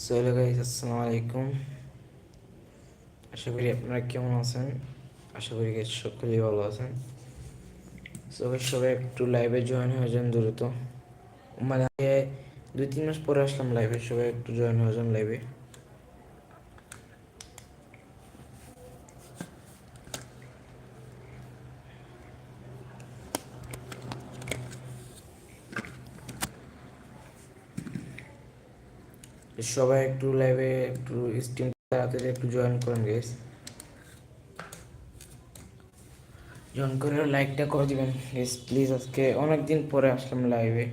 So hello guys আসসালামু আলাইকুম আশা করি আপনারা কেমন আছেন আশা করি গাইজ সকলেই ভালো আছেন সো সবাই একটু লাইভে জয়েন হয়ে যান দ্রুত মানে দুই তিন মাস পরে আসলাম লাইভে সবাই একটু জয়েন হয়ে যান লাইভে সবাই একটু লাইভে একটু স্টিম তাড়াতাড়ি একটু জয়েন করেন গেস জয়েন করে লাইকটা করে দিবেন গেস প্লিজ আজকে অনেক দিন পরে আসলাম লাইভে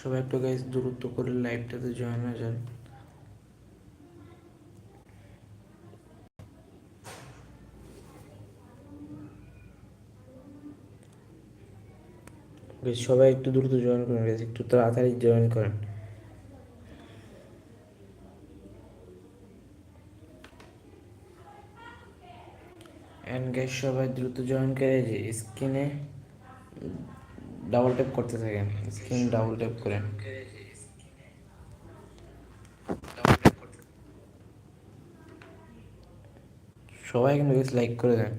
সবাই একটু গাইজ দ্রুত করে লাইভটাতে জয়েন হয়ে যান। Guys, সবাই একটু দ্রুত জয়েন করেন guys, একটু তাড়াতাড়ি জয়েন করেন। এন্ড গাইস সবাই দ্রুত জয়েন করে যে স্ক্রিনে ডাবল ট্যাপ করতে থাকেন। স্ক্রিন ডাবল ট্যাপ করেন। সবাই কিন্তু লাইক করে দেন।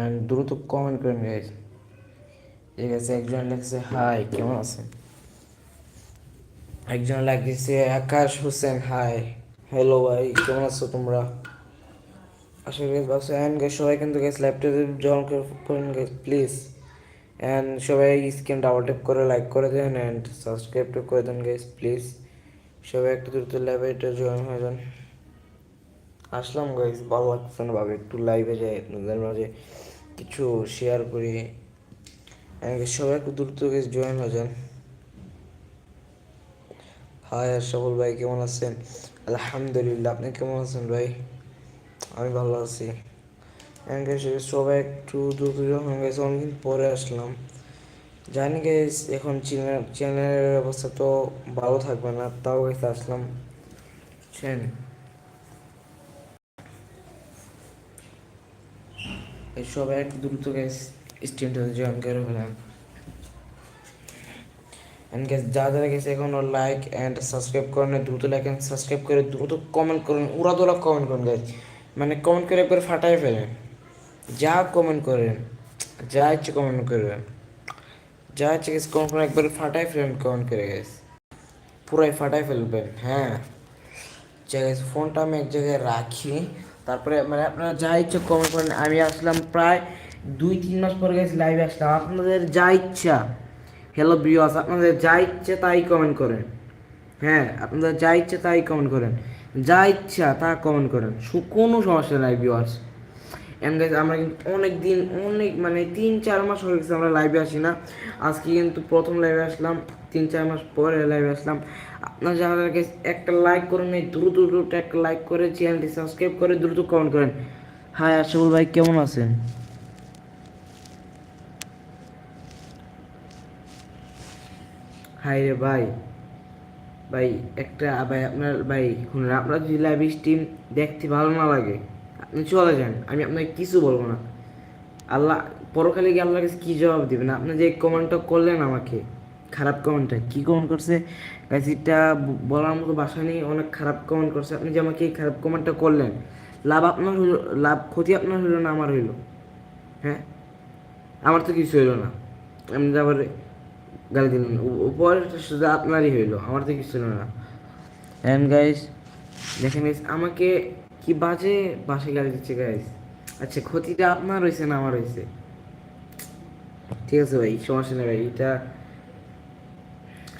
এন্ড দ্রুত কমেন্ট করেন গাইস ঠিক আছে একজন লিখছে হাই কেমন আছেন? একজন লাগিয়েছে আকাশ হোসেন হাই হ্যালো ভাই কেমন আছো তোমরা? আশা করি ভালো অ্যান্ড গাইস সবাই কিন্তু গাইস ল্যাপটপে জয়েন করেন গাইস প্লিজ অ্যান্ড সবাই স্ক্রিন ডাবল ট্যাপ করে লাইক করে দেন অ্যান্ড সাবস্ক্রাইব করে দেন গাইস প্লিজ সবাই একটু দ্রুত লাইভে এটা জয়েন হয়ে যান। আসলাম গাইস ভালো লাগছে না ভাবে একটু লাইভে যাই আপনাদের মাঝে কিছু শেয়ার করি। সবাই একটু দ্রুত জয়েন হয়ে যান। হাই আশাফুল ভাই, কেমন আছেন? আলহামদুলিল্লাহ, আপনি কেমন আছেন ভাই? আমি ভালো আছি। সবাই একটু দ্রুত যখন গেছে, অনেকদিন পরে আসলাম। জানি গাইস এখন চ্যানেল চ্যানেলের অবস্থা তো ভালো থাকবে না, তাও গেছে আসলাম। বুঝছেন সবাই একটু দ্রুত গ্যাস স্ট্রিমটাতে জয়েন করে ফেলাম এন্ড গ্যাস যা যারা গেছে এখনও লাইক অ্যান্ড সাবস্ক্রাইব করেন দ্রুত লাইক অ্যান্ড সাবস্ক্রাইব করে দ্রুত কমেন্ট করুন উড়া দোলা কমেন্ট করুন গাইজ মানে কমেন্ট করে একবার ফাটাই ফেলেন। যা কমেন্ট করেন, যা ইচ্ছে কমেন্ট করবেন যা ইচ্ছে গেছে কমেন্ট করে একবার ফাটাই ফেলেন কমেন্ট করে গেছ পুরাই ফাটাই ফেলবেন হ্যাঁ। জায়গায় ফোনটা আমি এক জায়গায় রাখি। তারপরে মানে আপনারা যা ইচ্ছে কমেন্ট করেন, আমি আসলাম প্রায় দুই, তিন মাস পরে গেছি লাইভে আসলাম। আপনাদের যা ইচ্ছা হ্যালো বিওয়াস আপনাদের যা ইচ্ছে তাই কমেন্ট করেন। হ্যাঁ আপনাদের যা ইচ্ছে তাই কমেন্ট করেন। যা ইচ্ছা তা কমেন্ট করেন। কোনো সমস্যা নাই বিওয়াস এন্ড গাইজ আমরা কিন্তু অনেক দিন অনেক মানে তিন, চার মাস হয়ে গেছে আমরা লাইভে আসি না। আজকে কিন্তু প্রথম লাইভে আসলাম, তিন, চার মাস পরে লাইভে আসলাম। আপনার যারা একটা লাইক করুন এই দ্রুত দ্রুত একটা লাইক করে চ্যানেলটি সাবস্ক্রাইব করে দ্রুত কমেন্ট করেন। হাই আশাফুল ভাই, কেমন আছেন? হাই রে ভাই। ভাই, একটা ভাই, আপনার ভাই শুনুন আপনার যদি লাইভ স্ট্রিম দেখতে ভালো না লাগে, আপনি চলে যান, আমি আপনাকে কিছু বলব না। আল্লাহ, পরকালে গিয়ে আল্লাহর কাছে কী জবাব দেবেন? আপনি যে কমেন্টটা করলেন আমাকে, খারাপ কমেন্টটা কী কমেন্ট করছে? ব- বলার মতো বাসা নেই, অনেক খারাপ কমেন্ট করছে। আপনি যে আমাকে এই খারাপ কমেন্টটা করলেন, লাভ আপনার হইল, লাভ, ক্ষতি আপনার হইল না, আমার হইল। হ্যাঁ? আমার তো কিছু হইল না। আমি তো আবার গালি দিলেন। উপরটা শুধু আপনারই আমার তো কিছু না। অ্যান্ড গাইস দেখেন আমাকে কি বাজে বাসে গালি দিচ্ছে গাইস আচ্ছা ক্ষতিটা আপনার না আমার ঠিক আছে ভাই, সমস্যা নেই ভাই, এটা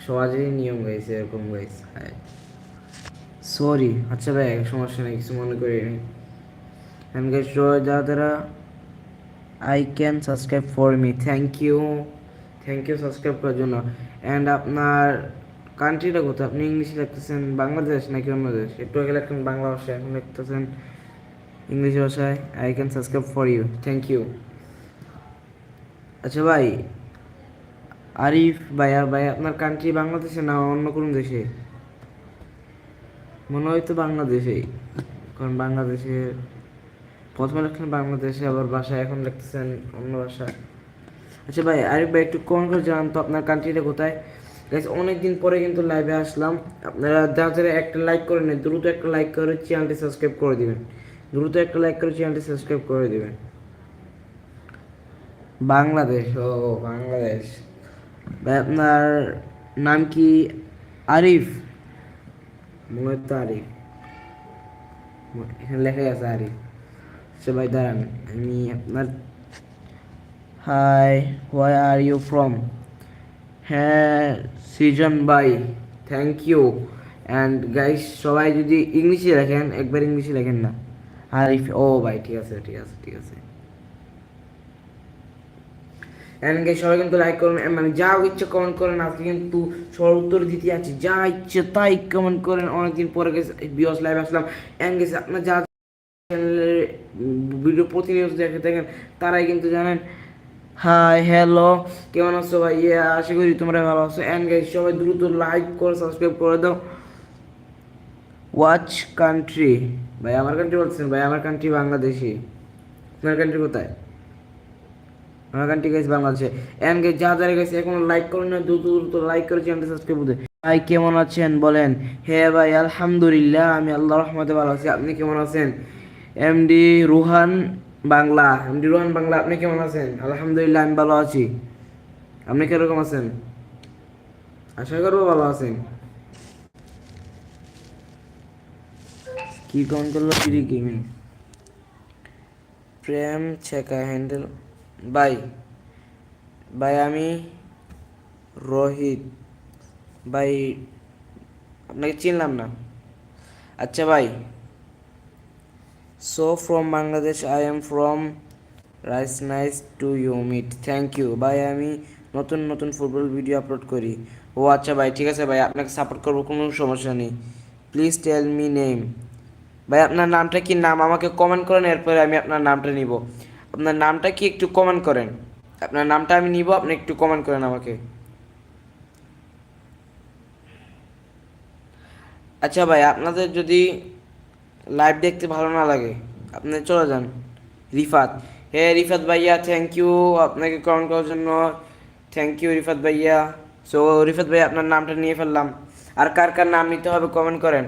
সমাজেরই নিয়ম গাইছে এরকম গাইস সরি আচ্ছা ভাই, সমস্যা নেই, কিছু মনে করি নি অ্যান্ড গাইস যারা I can subscribe for me thank you thank you subscribe করার জন্য। অ্যান্ড আপনার কান্ট্রিটা কোথায়? আপনি ইংলিশে লিখতেছেন বাংলাদেশ নাকি অন্য দেশ? একটু আগে লিখতেন বাংলা ভাষায়, এখন লিখতেছেন ইংলিশ ভাষায়। I can subscribe for you thank you আচ্ছা ভাই, আরিফ ভাই, আর ভাই, আপনার কান্ট্রি বাংলাদেশে না অন্য কোনো দেশে? মনে হয় তো বাংলাদেশেই। কারণ বাংলাদেশের প্রথমে লিখলেন বাংলাদেশে, আবার ভাষা এখন লিখতেছেন অন্য ভাষা আচ্ছা ভাই আরিফ ভাই একটু কমেন্ট করে জানান তো আপনার কান্ট্রিটা কোথায়? গাইস অনেক দিন পরে কিন্তু লাইভে আসলাম। আপনারা যারা যারা একটা লাইক করে নেন দ্রুত একটা লাইক করে চ্যানেলটি সাবস্ক্রাইব করে দিবেন। দ্রুত একটা লাইক করে চ্যানেলটি সাবস্ক্রাইব করে দিবেন। বাংলাদেশ, ও বাংলাদেশ। ভাই, আপনার নাম কি? আরিফ। মনে হয় আরিফ। এখানে লেখা আছে আরিফ। সে ভাই, দাঁড়ান, আমি আপনার hi why are you from হ্যাঁ সৃজন ভাই থ্যাংক ইউ অ্যান্ড গাইস সবাই যদি ইংলিশে লেখেন, একবার ইংলিশে লেখেন না। আরিফ, ও ভাই, ঠিক আছে ঠিক আছে ঠিক আছে। এন্ড গাইস সবাই কিন্তু লাইক করুন মানে যা ইচ্ছে কমেন্ট করেন, আজকে কিন্তু সবার উত্তর দিতে আছি যা ইচ্ছে তাই কমেন্ট করেন। অনেকদিন পরে গেছে বিয়স লাইভ আসলাম। এন্ড গেছে আপনার যা চ্যানেলের ভিডিও প্রতিনিয়ত দেখে থাকেন, তারাই কিন্তু জানেন হাই হ্যালো কেমন আছো ভাই আশা করি তোমরা ভালো আছো। এন্ড গাইস সবাই দ্রুত লাইক করে সাবস্ক্রাইব করে দাও। ওয়াচ কান্ট্রি ভাই আমার কান্ট্রি বলছেন ভাই আমার কান্ট্রি বাংলাদেশি। আপনার কান্ট্রি কোথায়? আমার কান্ট্রি গেছে বাংলাদেশে। এন্ড গাইস যা যারা গেছে এখন লাইক করুন না দ্রুত দ্রুত লাইক করে চ্যানেলটি সাবস্ক্রাইব করে ভাই কেমন আছেন? বলেন। হ্যাঁ ভাই, আলহামদুলিল্লাহ, আমি আল্লাহ রহমতে ভালো আছি। আপনি কেমন আছেন? এমডি রুহান বাংলা, এমডি রুহান বাংলা, আপনি কেমন আছেন? আলহামদুলিল্লাহ, আমি ভালো আছি। আপনি কীরকম আছেন? আশা করব ভালো আছেন। কি কমেন্ট করল ফ্রি গেমিং প্রেম ছেকা হ্যান্ডেল। বাই ভাই, আমি রোহিত। ভাই, আপনাকে চিনলাম না। আচ্ছা ভাই so from Bangladesh I am from rice nice to you meet thank you ভাই আমি নতুন নতুন ফুটবল ভিডিও আপলোড করি। ও আচ্ছা ভাই, ঠিক আছে ভাই, আপনাকে সাপোর্ট করব, কোনো সমস্যা নেই। প্লিজ টেল মি নেম ভাই, আপনার নামটা কি? নাম আমাকে কমেন্ট করেন, এরপরে আমি আপনার নামটা নিব। আপনার নামটা কি একটু কমেন্ট করেন? আপনার নামটা আমি নিব, আপনি একটু কমেন্ট করেন আমাকে। আচ্ছা ভাই, আপনাদের যদি লাইভ দেখতে ভালো না লাগে। আপনি চলে যান। রিফাত। হে রিফাত ভাইয়া থ্যাংক ইউ আপনাকে কমেন্ট করার জন্য। থ্যাংক ইউ রিফাত ভাইয়া। সো রিফাত ভাই আপনার নামটা নিয়ে ফেললাম। আর কার কার নাম নিতে হবে কমেন্ট করেন।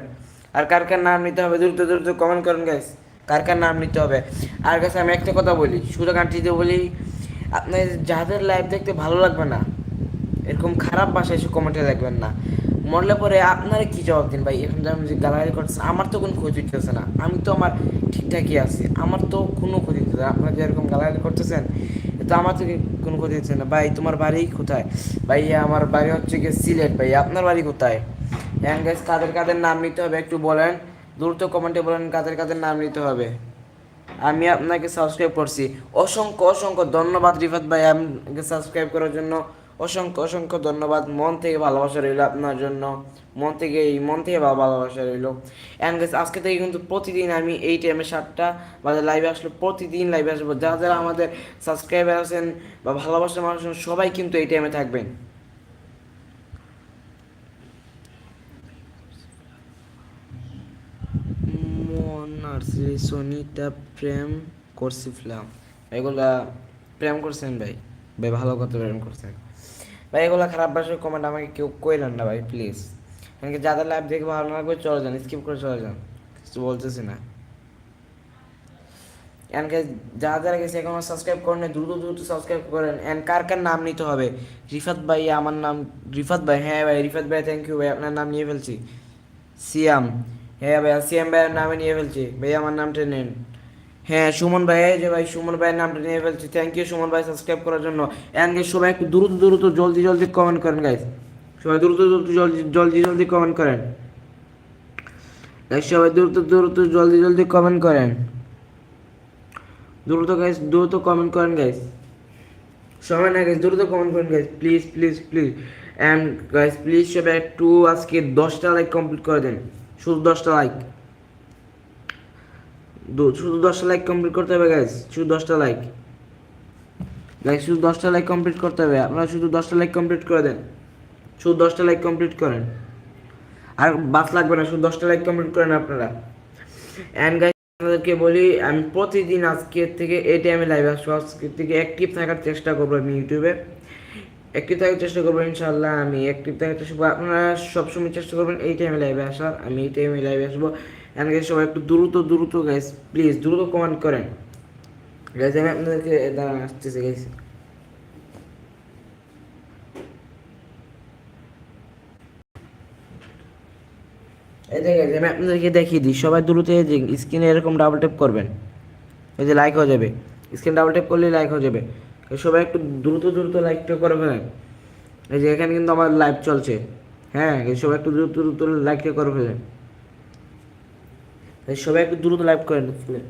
আর কার কার নাম নিতে হবে, দ্রুত দ্রুত কমেন্ট করেন গাইস কার কার নাম নিতে হবে? আর কাছে আমি একটা কথা বলি সুযোগ আন্টিতে বলি, আপনার যাদের লাইভ দেখতে ভালো লাগবে না, এরকম খারাপ ভাষায় এসে কমেন্টে দেখবেন না। মরলে পরে আপনারা কি জবাব দিন ভাই? এখন যেমন গালাগালি করতেছে, আমার তো কোনো ক্ষতি হচ্ছে না। আমি তো আমার ঠিকঠাকই আছি। আমার তো কোনো ক্ষতি হচ্ছে না। আপনারা যেরকম গালাগালি করতেছেন? তো আমার তো কোনো ক্ষতি হচ্ছে না। ভাই, তোমার বাড়ি কোথায়? ভাই, আমার বাড়ি হচ্ছে গিয়ে সিলেট ভাই। আপনার বাড়ি কোথায়? হ্যাঁ গাইস কাদের কাদের নাম নিতে হবে একটু বলেন। দ্রুত কমেন্টে বলেন কাদের কাদের নাম নিতে হবে। আমি আপনাকে সাবস্ক্রাইব করছি। অসংখ্য অসংখ্য ধন্যবাদ রিফাত ভাই আমাকে সাবস্ক্রাইব করার জন্য। অসংখ্য অসংখ্য ধন্যবাদ। মন থেকে ভালোবাসা রইল আপনার জন্য। মন থেকে এই, মন থেকে ভালো ভালোবাসা রইল। অ্যান্ড গাইস আজকে থেকে কিন্তু প্রতিদিন আমি এই টাইমে সাতটা বাজে লাইভে আসলো প্রতিদিন লাইভে আসব। যারা যারা আমাদের সাবস্ক্রাইবার আছেন বা ভালোবাসার মানুষ সবাই কিন্তু এই টাইমে থাকবেন। সনিটা প্রেম করছিলাম এগুলা প্রেম করছেন ভাই? ভাই, ভালো কথা প্রেম করছেন। ভাই, এগুলা খারাপ ভাষায় কমেন্ট আমাকে কেউ কইলেন না ভাই প্লিজ কারণ যাদের লাইভ দেখে ভালো লাগবে চলে যান স্কিপ করে চলে যান। কিছু বলতেছি না। এন্ড যারা যারা গেছে এখনও সাবস্ক্রাইব করেন দ্রুত দ্রুত সাবস্ক্রাইব করেন। এন্ড কার কার নাম নিতে হবে? রিফাত ভাই, আমার নাম রিফাত ভাই। হ্যাঁ ভাই, রিফাত ভাই থ্যাংক ইউ ভাই, আপনার নাম নিয়ে ফেলছি। সিয়াম। হ্যাঁ ভাই, সিয়াম ভাইয়ের নামে নিয়ে ফেলছি। ভাই, আমার নামটা নিন। হ্যাঁ সুমন ভাই, এই যে ভাই, সুমন ভাইয়ের নামটা নিয়ে ফেলছি। থ্যাংক ইউ সুমন ভাই সাবস্ক্রাইব করার জন্য। গাইস সবাই একটু দ্রুত দ্রুত, জলদি জলদি কমেন্ট করেন গাইস সবাই দ্রুত দ্রুত, জলদি জলদি জলদি কমেন্ট করেন। গাইস সবাই দ্রুত দ্রুত, জলদি জলদি কমেন্ট করেন। দ্রুত গাইস দ্রুত কমেন্ট করেন গাইস সময় না গাইস দ্রুত কমেন্ট করেন guys please please please and guys please সবাই একটু আজকে দশটা লাইক কমপ্লিট করে দেন। শুধু দশটা লাইক শুধু দশটা লাইক কমপ্লিট করতে হবে গাইস শুধু দশটা লাইক গাইস শুধু দশটা লাইক কমপ্লিট করতে হবে। আপনারা শুধু দশটা লাইক কমপ্লিট করে দেন। শুধু দশটা লাইক কমপ্লিট করেন। আর বাস লাগবে না, শুধু দশটা লাইক কমপ্লিট করেন আপনারা। অ্যান্ড গাইস আপনাদেরকে বলি, আমি প্রতিদিন আজকের থেকে, এই টাইমে লাইভ আসব। আজকের থেকে অ্যাক্টিভ থাকার চেষ্টা করব আমি ইউটিউবে। অ্যাক্টিভ থাকার চেষ্টা করব ইনশাল্লাহ আমি অ্যাক্টিভ থাকার চেষ্টা করব। আপনারা সবসময় চেষ্টা করবেন, এই টাইমে লাইভে আসার। আমি এই টাইমে লাইভে আসব। এখানে সবাই একটু দ্রুত দ্রুত গাইস প্লিজ দ্রুত কমেন্ট করেন। গাইস আমি আপনাদেরকে দাঁড়ান আসতেছি গাইস এই দেখে আমি আপনাদেরকে দেখিয়ে দিই, সবাই দ্রুত এই যে স্ক্রিনে এরকম ডাবল ট্যাপ করবেন। এই যে লাইক হয়ে যাবে। স্ক্রিন ডাবল ট্যাপ করলেই লাইক হয়ে যাবে। সবাই একটু দ্রুত দ্রুত লাইকটা করে ফেলেন। এই যে এখানে কিন্তু আমার লাইভ চলছে। হ্যাঁ সবাই একটু দ্রুত দ্রুত লাইকটা করে ফেলেন। সবাই একটু দ্রুত লাইভ করেন ফেলেন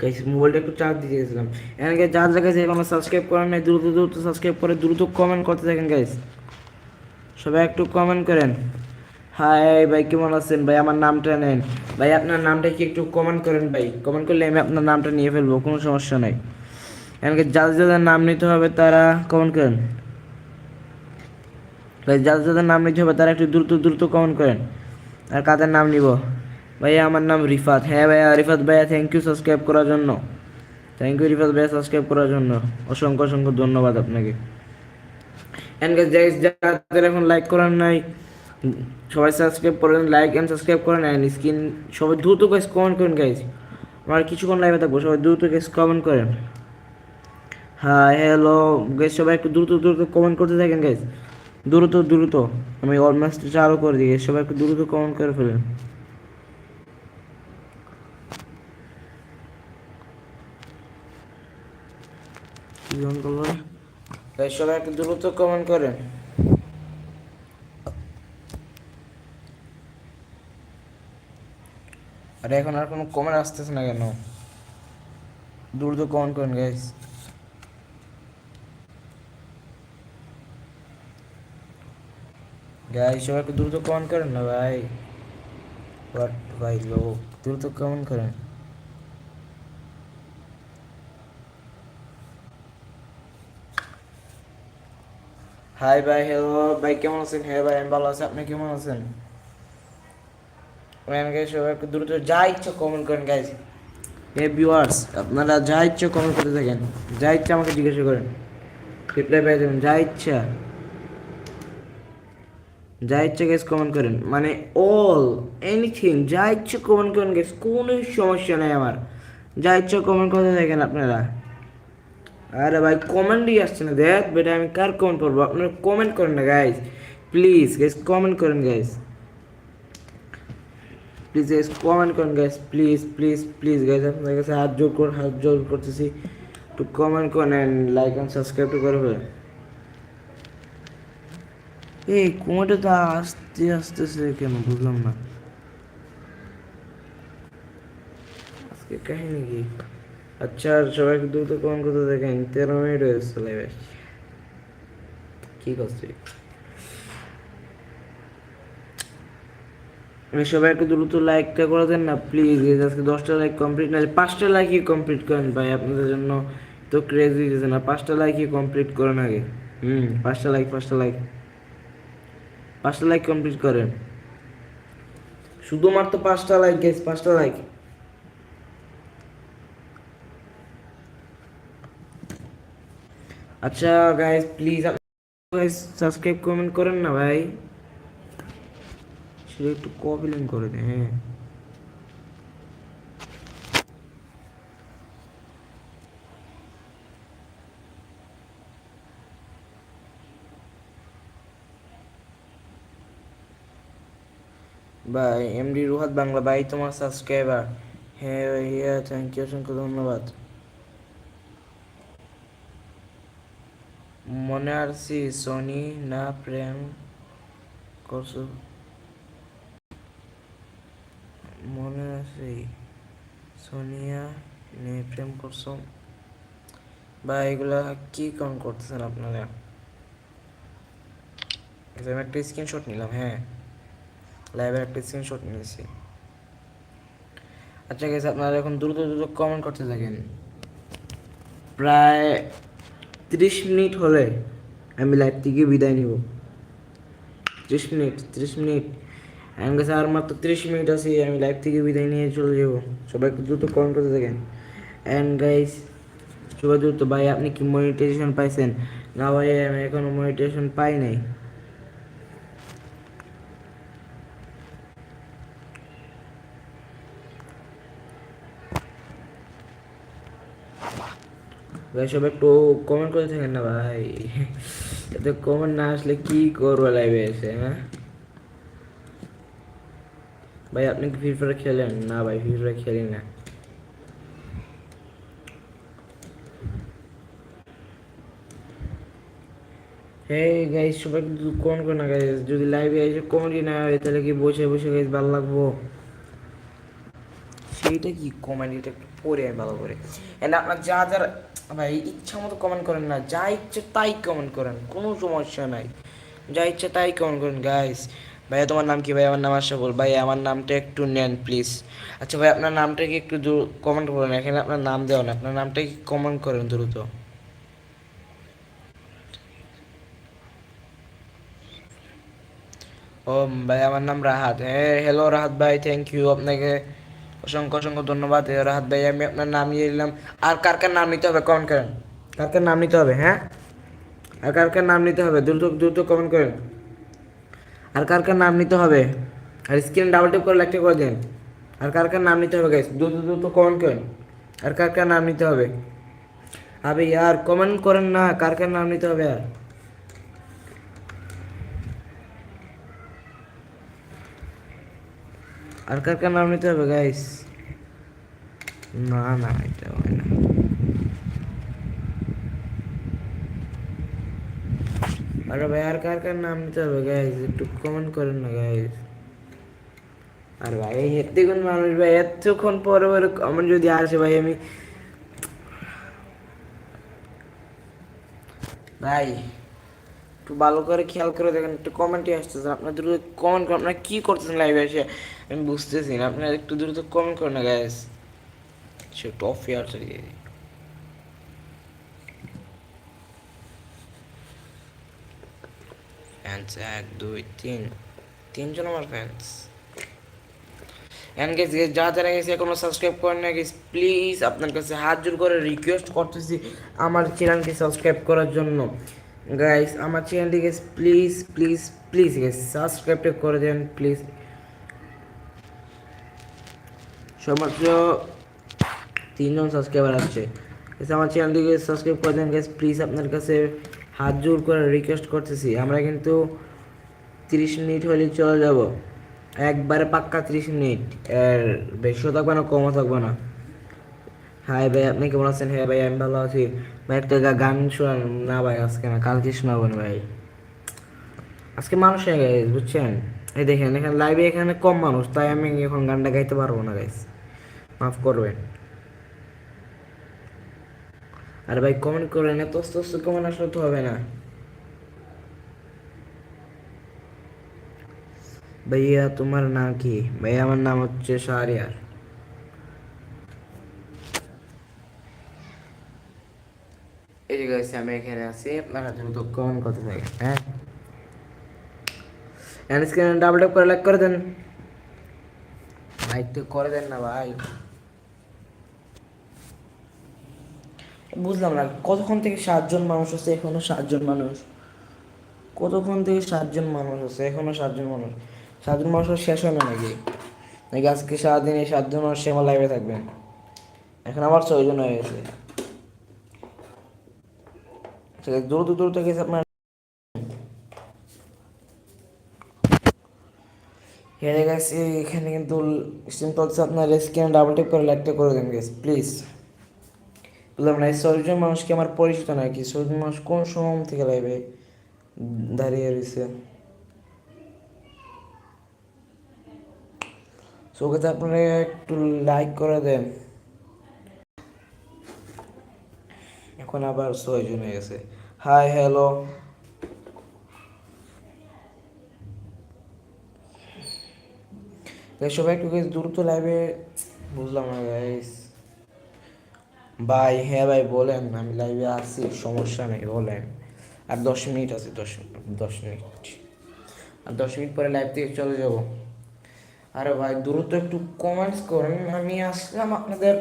গাইস মোবাইলটা একটু চার্জ দিয়ে দিয়েছিলাম এখানে যার জায়গায় এখনও সাবস্ক্রাইব করেন নাই, দ্রুত দ্রুত সাবস্ক্রাইব করে, দ্রুত কমেন্ট করতে থাকেন গাইস সবাই একটু কমেন্ট করেন। হাই ভাই, কেমন আছেন? ভাই, আমার নামটা নেন। ভাই, আপনার নামটা কি একটু কমেন্ট করেন ভাই? কমেন্ট করলে আমি আপনার নামটা নিয়ে ফেলব, কোনো সমস্যা নাই। এখানে যাদের যাদের নাম নিতে হবে তারা কমেন্ট করেন। ভাই, যাদের যাদের নাম নিতে হবে তারা একটু দ্রুত দ্রুত কমেন্ট করেন। আর কাদের নাম নিব? ভাইয়া আমার নাম রিফাত। হ্যাঁ ভাইয়া, রিফাত ভাইয়া থ্যাংক ইউ সাবস্ক্রাইব করার জন্য। থ্যাংক ইউ রিফাত ভাইয়া সাবস্ক্রাইব করার জন্য। অসংখ্য অসংখ্য ধন্যবাদ আপনাকে। এখন লাইক করার নাই সবাই সাবস্ক্রাইব করেন লাইক এন্ড সাবস্ক্রাইব করেন এন্ড স্ক্রিন সবাই দ্রুত গাইস কমেন্ট করেন গাইস আমার কিছুক্ষণ লাইভে থাকব, সবাই দ্রুত গাইস কমেন্ট করেন। হ্যাঁ হ্যালো গাইস সবাই একটু দ্রুত দ্রুত কমেন্ট করতে থাকেন গাইস দ্রুত দ্রুত, আমি অলমোস্ট চালু করে দিই সবাই একটু দ্রুত কমেন্ট করে ফেলেন। সবাই একটু দ্রুত কমেন্ট করেন। আরে এখন আর কোনো কমেন্ট আসতেছে না কেন? দ্রুত কমেন্ট করেন গাইস গাইস সবাই একটু দ্রুত কমেন্ট করেন না ভাই? হোয়াট ভাই লোক দ্রুত কমেন্ট করেন। হাই ভাই হ্যালো ভাই, কেমন আছেন? হ্যাঁ ভাই, আমি ভালো আছি, আপনি কেমন আছেন? আপনারা যা ইচ্ছা কমেন্ট থাকেন, যা ইচ্ছা আমাকে জিজ্ঞাসা করেন রিপ্লাই পেয়ে যাবেন, যা ইচ্ছা। যা ইচ্ছা গেস কমেন্ট করেন মানে অল এনিথিং যা ইচ্ছা কমেন্ট করেন গেস কোনো সমস্যা নেই আমার। যা ইচ্ছা কমেন্ট করতে থাকেন আপনারা। আরে ভাই কমেন্টই আসছে না দেখ বেটা, আমি কার কমেন্ট করব? আপনারা কমেন্ট করেন না গাইজ প্লিজ গাইজ কমেন্ট করেন গাইজ প্লিজ গাইজ কমেন্ট করেন guys please please please guys আপনাদের কাছে হাত জোর করে, হাত জোর করতেছি। একটু কমেন্ট করেন লাইক অ্যান্ড সাবস্ক্রাইব তো করবে এই কমেন্টে তো আসতে আসতেছে কেন? বুঝলাম না। আজকে কাহিনী কি? আচ্ছা সবাই দ্রুত কমেন্ট করতে দেখেন তেরো মিনিট হয়েছে লাইভে কি করছি সবাই একটু দ্রুত লাইকটা করে দেন না প্লিজ আজকে দশটা লাইক কমপ্লিট না পাঁচটা লাইকই কমপ্লিট করেন ভাই আপনাদের জন্য তো ক্রেজ দিতেছে না পাঁচটা লাইকই কমপ্লিট করেন আগে। হুম। পাঁচটা লাইক পাঁচটা লাইক পাঁচটা লাইক কমপ্লিট করেন। শুধুমাত্র পাঁচটা লাইক গেস পাঁচটা লাইক আচ্ছা guys please guys subscribe comment করেন না ভাই। শুধু একটু কপি লিঙ্ক করে দেন হ্যাঁ। ভাই এমডি রুহাত বাংলা, ভাই, তোমার সাবস্ক্রাইবার হ্যাঁ ভাইয়া থ্যাংক ইউ অসংখ্য ধন্যবাদ। মনে আসছি সোনি, না, প্রেম করছ মনে আছে? সোনিয়া নে প্রেম করছ? বা এগুলা কি কাউন্ট করতেছেন আপনারা? আমি একটা স্ক্রিনশট নিলাম হ্যাঁ। লাইভের একটা স্ক্রিনশট নিয়েছি। আচ্ছা গেছে আপনারা এখন দ্রুত দ্রুত কমেন্ট করতে থাকেন। প্রায় ত্রিশ মিনিট হলে আমি লাইভ থেকে বিদায় নিব। ত্রিশ মিনিট ত্রিশ মিনিট। আমি কাছে আর মাত্র ত্রিশ মিনিট আছে, আমি লাইভ থেকে বিদায় নিয়ে চলে যাব। সবাই দ্রুত কমেন্ট করতে থাকেন। অ্যান্ড গাইস সবাই দ্রুত, ভাই, আপনি কি মনিটাইজেশন পাইছেন? না ভাই, আমি এখনও মনিটাইজেশন পাই নাই। ভাই, সবাই একটু কমেন্ট করে থাকেন না ভাই। এতে কমেন্ট না আসলে কি করব লাইভে এসে হ্যাঁ? ভাই, আপনি কি ফ্রি ফায়ার খেলেন? না ভাই ফ্রি ফায়ার খেলি না। হে গাইস সবাই কমেন্ট করে না গাইস যদি লাইভে এসে কমেন্টই না হয়, তাহলে কি বসে বসে গাইস ভালো লাগবো? সেইটা কি কমেন্ট এটা একটু পড়ে ভালো করে। এন্ড আপনার যা যার ভাই, ইচ্ছা মতো কমেন্ট করেন না। যা ইচ্ছে তাই কমেন্ট করেন, কোনো সমস্যা নাই। যা ইচ্ছে তাই কমেন্ট করেন গাইস ভাইয়া, তোমার নাম কি ভাই আমার নাম আশাফুল ভাই আমার নামটা একটু নেন প্লিজ আচ্ছা ভাই আপনার নামটা কি একটু কমেন্ট করেন এখানে আপনার নাম দেওয়া না আপনার নামটা কি কমেন্ট করেন দ্রুত? ও ভাই আমার নাম রাহাত। হ্যাঁ হ্যালো রাহাত ভাই থ্যাংক ইউ আপনাকে। অসংখ্য অসংখ্য ধন্যবাদ। রাহাত ভাই, আমি আপনার নাম নিয়ে নিলাম। আর কার কার নাম নিতে হবে? কমেন্ট করেন। কার কার নাম নিতে হবে হ্যাঁ? আর কার কার নাম নিতে হবে? দ্রুত দ্রুত কমেন্ট করেন। আর কার কার নাম নিতে হবে? আর স্ক্রিন ডাবল টেপ করে লাইকটা করে দিন। আর কার কার নাম নিতে হবে গাইস দ্রুত দ্রুত কমেন্ট করেন। আর কার কার নাম নিতে হবে? আবে ইয়ার কমেন্ট করেন না। কার কার নাম নিতে হবে আর? আর কার কার নাম নিতে হবে গাইস না না, এটা হয় না। আরে ভাই আর কার কার নাম নিতে হবে গাইজ একটু কমেন্ট করেন না গাইস আর ভাই, এতক্ষণ মানুষ, ভাই, এতক্ষণ পরে পরে কমেন্ট যদি আসে, ভাই, আমি ভাই, একটু ভালো করে খেয়াল করে দেখেন, একটু কমেন্টই আসতেছে। আপনার দ্রুত কমেন্ট করেন, আপনারা কী করতেছেন লাইভে এসে? আমি বুঝতেছি না, আপনারা একটু দ্রুত কমেন্ট করেন না গ্যাস সে টফি আর দিয়ে দিই ফ্যান্স এক, দুই, তিন। তিনজন আমার ফ্যান্স এন্ড গেস যা যারা গেছে এখনও সাবস্ক্রাইব করেন না গেস প্লিজ আপনার কাছে হাত জোর করে রিকোয়েস্ট করতেছি আমার চ্যানেলকে সাবস্ক্রাইব করার জন্য। গাইস আমার চ্যানেলটি guys please please please guys সাবস্ক্রাইবটা করে দেন প্লিজ সমাত্র তিনজন সাবস্ক্রাইবার আছে। আমার চ্যানেলটিকে সাবস্ক্রাইব করে দেন গেস প্লিজ আপনার কাছে হাত জোর করে রিকোয়েস্ট করতেছি। আমরা কিন্তু তিরিশ মিনিট হলেই চলে যাব। একবারে পাক্কা তিরিশ মিনিট। আর বেশিও থাকবে না, কমও থাকবে না। হাই ভাই, আপনি কেমন আছেন? হ্যাঁ ভাই, আমি ভালো আছি। ভাই, একটা গান শোনান না ভাই, আজকে না, কালকে শোনাবো না ভাই। আজকে মানুষ হয়ে গেছে, বুঝছেন? এই দেখেন, এখানে লাইভে এখানে কম মানুষ, তাই আমি এখন গানটা গাইতে পারব না গাইস মাফ করবেন। আর ভাই কমেন্ট করেন এত অস্ত অস্ত কমেন্ট আসলে তো হবে না। ভাইয়া তোমার নাম কি? ভাইয়া আমার নাম হচ্ছে শাহরিয়ার এই যে আমি এখানে আছি। আপনারা দ্রুত কমেন্ট করতে থাকেন হ্যাঁ? স্ক্রিনে ডাবল ট্যাপ করে লাইক করে দেন। লাইক তো করে দেন না ভাই। বুঝলাম না, কতক্ষণ থেকে সাতজন মানুষ আছে, এখনও সাতজন মানুষ? কতক্ষণ থেকে সাতজন মানুষ আছে, এখনও সাতজন মানুষ? সাতজন মানুষ শেষ হয় না নাকি? নাকি আজকে সারাদিন এই সাতজন মানুষ আমার লাইভে থাকবেন এখন আবার ছয়জন হয়ে গেছে। আছে দ্রুত দ্রুত গেছে আপনার। হেরে গেছে এখানে কিন্তু সিম্পল আপনার স্ক্রিনে ডাবল টেপ করে লাইকটা করে দেন গেছে প্লিজ বললাম না, এই ছয়জন মানুষকে আমার পরিচিত নাকি? ছয়জন মানুষ কোন সময় থেকে লাইবে? দাঁড়িয়ে রয়েছে সৌকাতে আপনারা একটু লাইক করে দেন। এখন আবার ছয়জন হয়ে গেছে। হাই হ্যালো সবাই একটু দ্রুত লাইভে বুঝলাম না গাইস ভাই হ্যাঁ ভাই, বলেন, আমি লাইভে আসছি সমস্যা নেই, বলেন। আর দশ মিনিট আছে, দশ দশ মিনিট। আর দশ মিনিট পরে লাইভ থেকে চলে যাব। আরে ভাই দ্রুত একটু কমেন্টস করেন, আমি আসলাম আপনাদের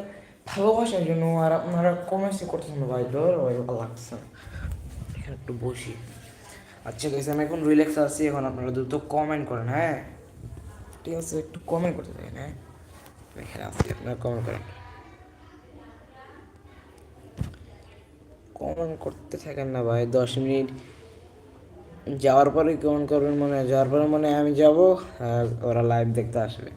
ভালোবাসার জন্য, আর আপনারা কমেন্টসই করতেছেন ভাই, ধর, ভাই ভালো লাগছে। এখানে একটু বসি। আচ্ছা গেছে আমি এখন রিল্যাক্স আছি, এখন আপনারা দ্রুত কমেন্ট করেন হ্যাঁ? ঠিক আছে, একটু কমেন্ট করতে থাকেন হ্যাঁ? এখানে আসছি আপনারা কমেন্ট করেন। কমেন্ট করতে থাকেন না ভাই, দশ মিনিট যাওয়ার পরে কমেন্ট করবেন মনে হয়? যাওয়ার পরে মনে হয় আমি যাব আর ওরা লাইভ দেখতে আসবে।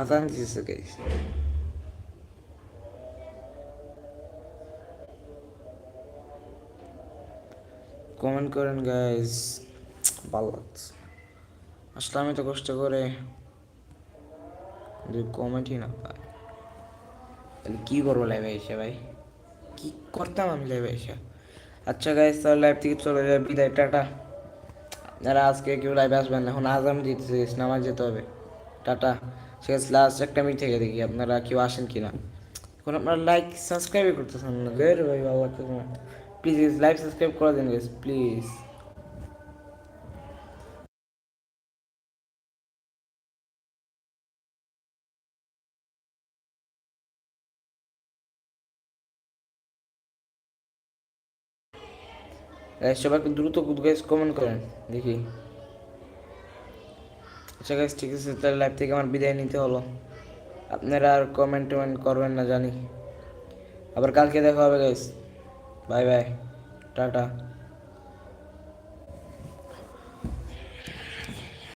আদান দিয়েছে কমেন্ট করেন গাইস ভালো লাগছে। আসলে আমি তো কষ্ট করে যদি কমেন্টই না তাহলে কী করব লাইভে এসে ভাই কি করতাম আমি লাইভে এসে আচ্ছা গাইস তাহলে লাইভ থেকে চলে যায় বিদায় টাটা আপনারা আজকে কেউ লাইভে আসবেন এখন আজাম দিতেছে নামাজ যেতে হবে টাটা ঠিক লাস্ট একটা মিনিট থেকে দেখি আপনারা কেউ আসেন কি না এখন আপনারা লাইক সাবস্ক্রাইবই করতেছেন না গের ভাই লাগতেছে প্লিজ লাইক সাবস্ক্রাইব করে দিন প্লিজ সবাই দ্রুত গাইস কমেন্ট করেন, দেখি। আচ্ছা গাইস ঠিক আছে, তাহলে লাইভ থেকে আমার বিদায় নিতে হলো। আপনারা আর কমেন্ট টমেন্ট করবেন না, জানি। আবার কালকে দেখা হবে গাইস বাই বাই টাটা।